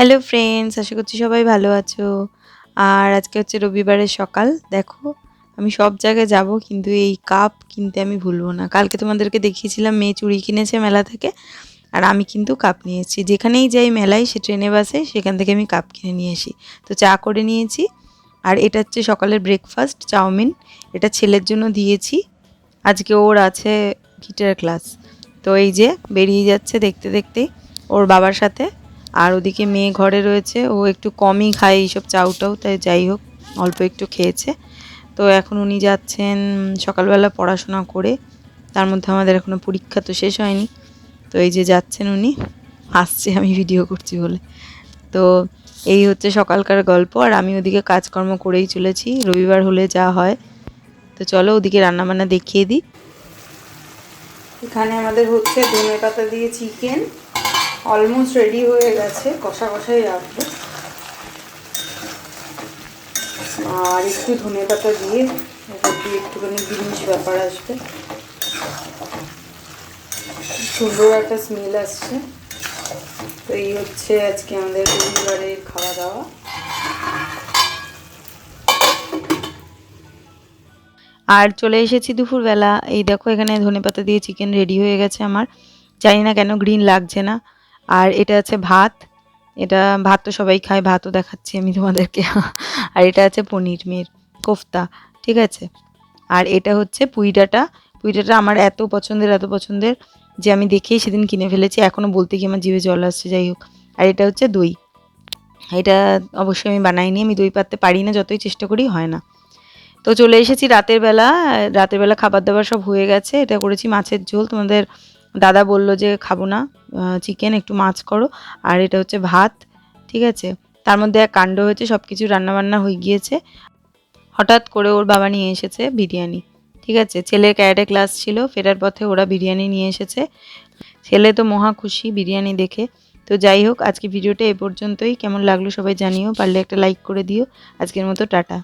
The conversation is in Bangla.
হ্যালো ফ্রেন্ডস আশা করছি সবাই ভালো আছো। আর আজকে হচ্ছে রবিবারের সকাল। দেখো, আমি সব জায়গায় যাব, কিন্তু এই কাপ কিনতে আমি ভুলবো না। কালকে তোমাদেরকে দেখিয়েছিলাম, মেয়ে চুড়ি কিনেছে মেলা থেকে, আর আমি কিন্তু কাপ নিয়েছি যেখানেই যাই মেলায়, সে ট্রেনে বাসে সেখান থেকে আমি কাপ কিনে নিয়ে আসি। তো চা করে নিয়েছি, আর এটা হচ্ছে সকালের ব্রেকফাস্ট চাউমিন। এটা ছেলের জন্য দিয়েছি। আজকে ওর আছে গিটার ক্লাস তো এই যে, বেরিয়ে যাচ্ছে দেখতে দেখতে, ওর বাবার সাথে। আর ওদিকে মেয়ে ঘরে রয়েছে। ও একটু কমই খায় এইসব চাউটাও, তাই যাই হোক, অল্প একটু খেয়েছে। তো এখন উনি যাচ্ছেন সকালবেলা পড়াশোনা করে। তার মধ্যে আমাদের এখনও পরীক্ষা তো শেষ হয়নি। তো এই যে যাচ্ছেন উনি, আসছে আমি ভিডিও করছি বলে। তো এই হচ্ছে সকালকার গল্প। আর আমি ওদিকে কাজকর্ম করেই চলেছি। রবিবার হলে যা হয়। তো চলো ওদিকে রান্নাবান্না দেখিয়ে দিই। এখানে আমাদের হচ্ছে ধনে পাতা দিয়ে চিকেন অলমোস্ট রেডি হয়ে গেছে, কষা কষাই রাখব। আর একটু ধনে পাতা দিয়ে একটুখানি জিনিস ব্যাপার আসবে। সুন্দর একটা স্মেল আসছে। তো এই হচ্ছে আজকে আমাদের রবিবারের খাওয়া দাওয়া। আর চলে এসেছি দুপুরবেলা। এই দেখো এখানে ধনেপাতা দিয়ে চিকেন রেডি হয়ে গেছে আমার। জানি না কেন গ্রিন লাগছে না। আর এটা আছে ভাত। এটা ভাত তো সবাই খায়, ভাতও দেখাচ্ছি আমি তোমাদেরকে। আর এটা আছে পনির মেয়ের কোফতা, ঠিক আছে? আর এটা হচ্ছে পুইডাটা পুইডাটা আমার এত পছন্দের এত পছন্দের যে আমি দেখেই সেদিন কিনে ফেলেছি এখনও বলতে গিয়ে আমার জিভে জল আসছে, যাই হোক। আর এটা হচ্ছে দই। এটা অবশ্যই আমি বানাইনি, আমি দই পাততে পারি না, যতই চেষ্টা করি হয় না। তো চলে এসেছি রাতের বেলা রাতের বেলা খাবার দাবার সব হয়ে গেছে, এটা করেছি মাছের ঝোল। তোমাদের দাদা বলল যে, খাব না চিকেন একটু মাছ করো। আর এটা হচ্ছে ভাত, ঠিক আছে? তার মধ্যে এক কাণ্ড হয়েছে সব কিছু রান্নাবান্না হয়ে গিয়েছে। হঠাৎ করে ওর বাবা নিয়ে এসেছে বিরিয়ানি, ঠিক আছে? ছেলের ক্যারেটে ক্লাস ছিল, ফেরার পথে ওরা বিরিয়ানি নিয়ে এসেছে। ছেলে তো মহা খুশি বিরিয়ানি দেখে। তো যাই হোক, আজকে ভিডিওটা এ পর্যন্তই। কেমন লাগল সবাই জানিও, পারলে একটা লাইক করে দিও। আজকের মতো টাটা।